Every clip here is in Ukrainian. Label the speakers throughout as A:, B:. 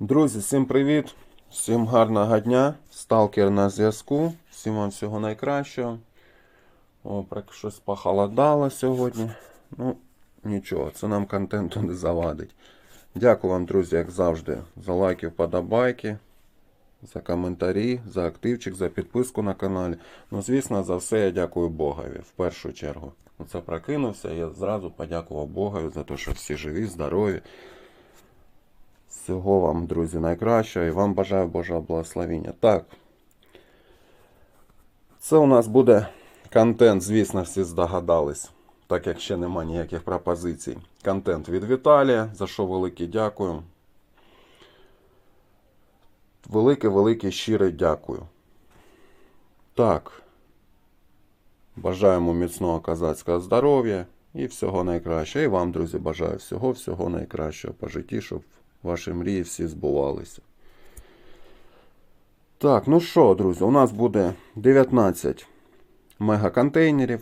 A: Друзі, всім привіт! Всім гарного дня. Сталкер на зв'язку. Всім вам всього найкращого. О, щось похолодало сьогодні. Ну, нічого, це нам контенту не завадить. Дякую вам, друзі, як завжди, за лайки, вподобайки, за коментарі, за активчик, за підписку на каналі. Ну, звісно, за все я дякую Богові в першу чергу. Оце прокинувся, я зразу подякував Богові за те, що всі живі, здорові. Всього вам, друзі, найкращого і вам бажаю Божого благословення. Так. Це у нас буде контент, звісно, всі здогадались, так як ще нема ніяких пропозицій. Контент від Віталія, за що велике дякую. Велике-велике щире дякую. Так. Бажаємо міцного козацького здоров'я і всього найкращого. І вам, друзі, бажаю всього-всього найкращого по житті, щоб ваші мрії всі збувалися. Так, ну що, друзі, у нас буде 19 мегаконтейнерів.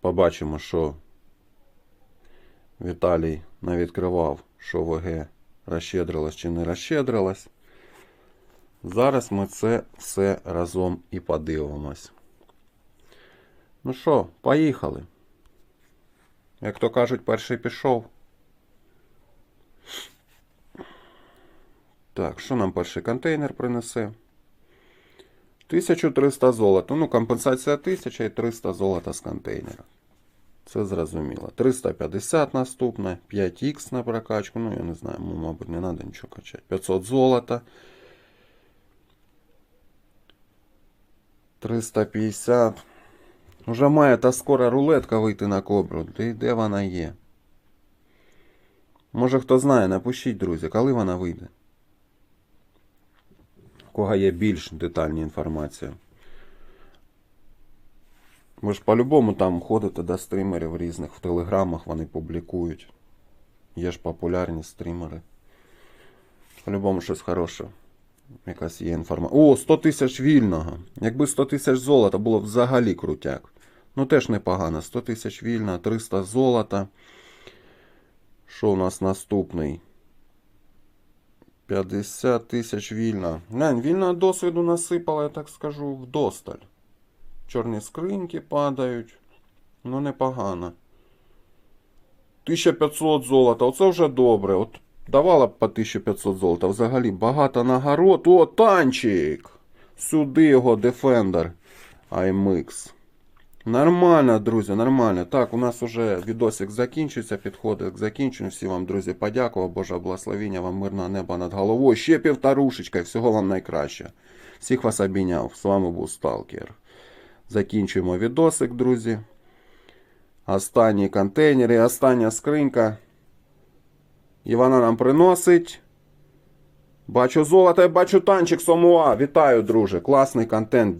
A: Побачимо, що Віталій навідкривав, що ВГ розщедрилась чи не розщедрилась. Зараз ми це все разом і подивимось. Ну що, поїхали. Як то кажуть, перший пішов. Так, що нам перший контейнер принесе? 1300 золота. Ну, компенсація 1000 і 300 золота з контейнера. Це зрозуміло. 350 наступне, 5х на прокачку. Ну, я не знаю, мабуть, не треба нічого качати. 500 золота. 350. Уже має та скоро рулетка вийти на кобру. Де, де вона є? Може хто знає, напишіть, друзі, коли вона вийде. Кого є більш детальна інформація. Ви ж по-любому там ходите до стрімерів різних в телеграмах, вони публікують. Є ж популярні стрімери. По-любому щось хороше. Якась є інформація. О, 100 тисяч вільного. Якби 100 тисяч золота було взагалі крутяк. Ну теж непогано. 100 тисяч вільного, 300 золота. Що у нас наступний? 50 тисяч вільна. Глянь, вільного досвіду насипала, я так скажу, вдосталь. Чорні скриньки падають. Ну, непогано. 1500 золота. Оце вже добре. От давала б по 1500 золота. Взагалі багато нагород. О, танчик! Сюди його Defender IMX. Нормально, друзі, нормально. Так, у нас уже відосик закінчується, підходить к закінченню. Всі вам, друзі, подякував. Боже благословіння, вам мирного неба над головою. Ще півторушечка, і всього вам найкраще. Всіх вас обійняв. З вами був Сталкер. Закінчуємо відосик, друзі. Останні контейнери, остання скринька. І вона нам приносить. Бачу золото, я бачу танчик Сомуа. Вітаю, друже. Класний контент.